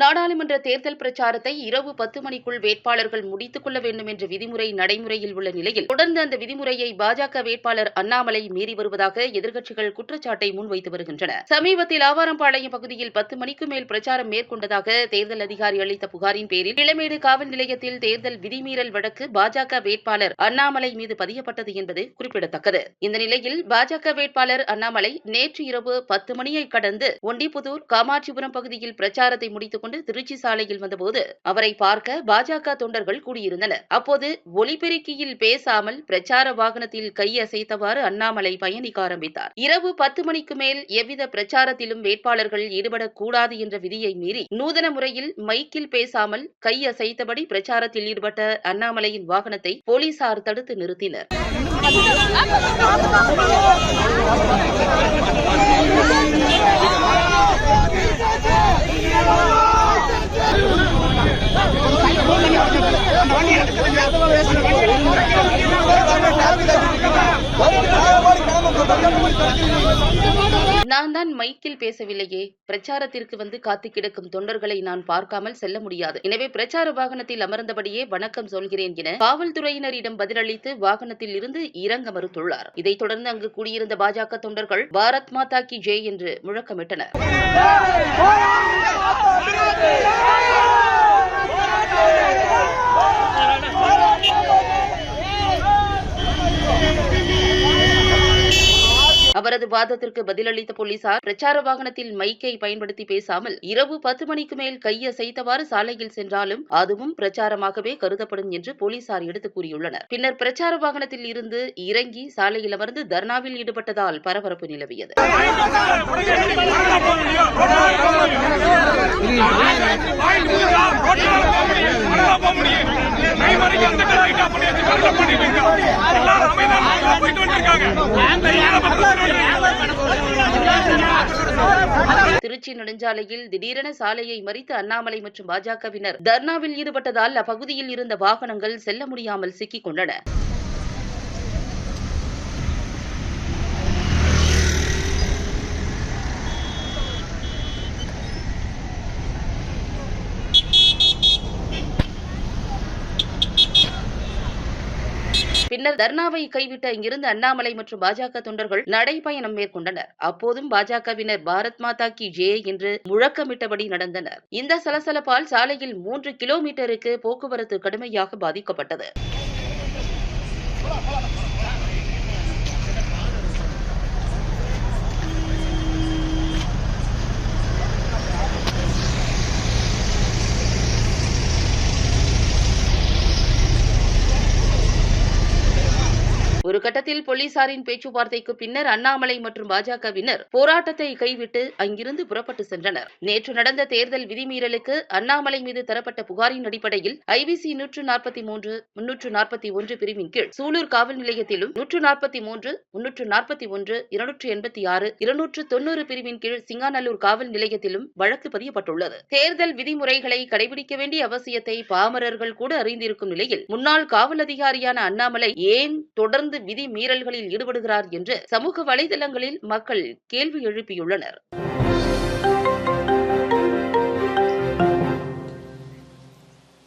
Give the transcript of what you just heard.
நாடாளுமன்ற தேர்தல் பிரச்சாரத்தை இரவு பத்து மணிக்குள் வேட்பாளர்கள் முடித்துக் கொள்ள வேண்டும் என்ற விதிமுறை நடைமுறையில் உள்ள நிலையில் தொடர்ந்து அந்த விதிமுறையை பாஜக வேட்பாளர் அண்ணாமலை மீறி வருவதாக எதிர்க்கட்சிகள் குற்றச்சாட்டை முன்வைத்து வருகின்றன. சமீபத்தில் ஆவாரம்பாளையம் பகுதியில் பத்து மணிக்கு மேல் பிரச்சாரம் மேற்கொண்டதாக தேர்தல் அதிகாரி அளித்த புகாரின் பேரில் இளமேடு காவல் நிலையத்தில் தேர்தல் விதிமீறல் வழக்கு பாஜக வேட்பாளர் அண்ணாமலை மீது பதியப்பட்டது என்பது குறிப்பிடத்தக்கது. இந்த நிலையில் பாஜக வேட்பாளர் அண்ணாமலை நேற்று இரவு பத்து மணியை கடந்து ஒண்டிபுதூர் காமாட்சிபுரம் பகுதியில் பிரச்சாரத்தை முடித்துக் கொண்டு திருச்சி சாலையில் வந்தபோது அவரை பார்க்க பாஜக தொண்டர்கள் கூடியிருந்தனர் அப்போது ஒலிபெருக்கியில் பேசாமல் பிரச்சார வாகனத்தில் கையசைத்தவாறு அண்ணாமலை பயணிக்க ஆரம்பித்தார் இரவு பத்து மணிக்கு மேல் எவ்வித பிரச்சாரத்திலும் வேட்பாளர்கள் ஈடுபடக்கூடாது என்ற விதியை மீறி நூதன முறையில் மைக்கில் பேசாமல் கையசைத்தபடி பிரச்சாரத்தில் ஈடுபட்ட அண்ணாமலையின் வாகனத்தை போலீசார் தடுத்து நிறுத்தினர் Thank you. நான் தான் மைக்கில் பேசவில்லையே. பிரச்சாரத்திற்கு வந்து காத்து கிடக்கும் தொண்டர்களை நான் பார்க்காமல் செல்ல முடியாது. எனவே பிரச்சார வாகனத்தில் அமர்ந்தபடியே வணக்கம் சொல்கிறேன் என காவல்துறையினரிடம் பதிலளித்து வாகனத்தில் இருந்து இறங்க மறுத்துள்ளார். இதைத் தொடர்ந்து அங்கு கூடியிருந்த பாஜக தொண்டர்கள் பாரத் மாதா கி ஜெய் என்று முழக்கமிட்டனர். அவரது வாதத்திற்கு பதிலளித்த போலீசார் பிரச்சார வாகனத்தில் மைக்கை பயன்படுத்தி பேசாமல் இரவு பத்து மணிக்கு மேல் கையசைத்தவாறு சாலையில் சென்றாலும் அதுவும் பிரச்சாரமாகவே கருதப்படும் என்று போலீசார் எடுத்து கூறியுள்ளனர். பின்னர் பிரச்சார வாகனத்தில் இருந்து இறங்கி சாலையில் அமர்ந்து தர்ணாவில் ஈடுபட்டதால் பரபரப்பு நிலவியது. எல்லாரும் அமைதியா போயிட்டு வந்திருக்காங்க. திருச்சி நெடுஞ்சாலையில் திடீரென சாலையை மறித்து அண்ணாமலை மற்றும் பாஜகவினர் தர்ணாவில் ஈடுபட்டதால் அப்பகுதியில் இருந்த வாகனங்கள் செல்ல முடியாமல் சிக்கிக் கொண்டன. பின்னர் தர்ணாவை கைவிட்ட இங்கிருந்து அண்ணாமலை மற்றும் பாஜக தொண்டர்கள் நடைபயணம் மேற்கொண்டனர். அப்போதும் பாஜகவினர் பாரத் மாதா கி ஜே என்று முழக்கமிட்டபடி நடந்தனர். இந்த சலசலப்பால் சாலையில் மூன்று கிலோமீட்டருக்கு போக்குவரத்து கடுமையாக பாதிக்கப்பட்டது. ஒரு கட்டத்தில் போலீசாரின் பேச்சுவார்த்தைக்கு பின்னர் அண்ணாமலை மற்றும் பாஜகவினர் போராட்டத்தை கைவிட்டு அங்கிருந்து புறப்பட்டு சென்றனர். நேற்று நடந்த தேர்தல் விதிமீறலுக்கு அண்ணாமலை மீது தரப்பட்ட புகாரின் அடிப்படையில் ஐபிசி நூற்று நாற்பத்தி மூன்று முன்னூற்று நாற்பத்தி ஒன்று பிரிவின் கீழ் சூலூர் காவல் நிலையத்திலும் நூற்று நாற்பத்தி மூன்று முன்னூற்று நாற்பத்தி ஒன்று இருநூற்று எண்பத்தி ஆறு இருநூற்று தொன்னூறு பிரிவின் கீழ் சிங்காநல்லூர் காவல் நிலையத்திலும் வழக்கு பதியப்பட்டுள்ளது. தேர்தல் விதிமுறைகளை கடைபிடிக்க வேண்டிய அவசியத்தை பாமரர்கள் கூட அறிந்திருக்கும் நிலையில் முன்னாள் காவல் அதிகாரியான அண்ணாமலை ஏன் தொடர்ந்து விதி மீறல்களில் ஈடுபடுகிறார் என்று சமூக வலைதளங்களில் மக்கள் கேள்வி எழுப்பியுள்ளனர்.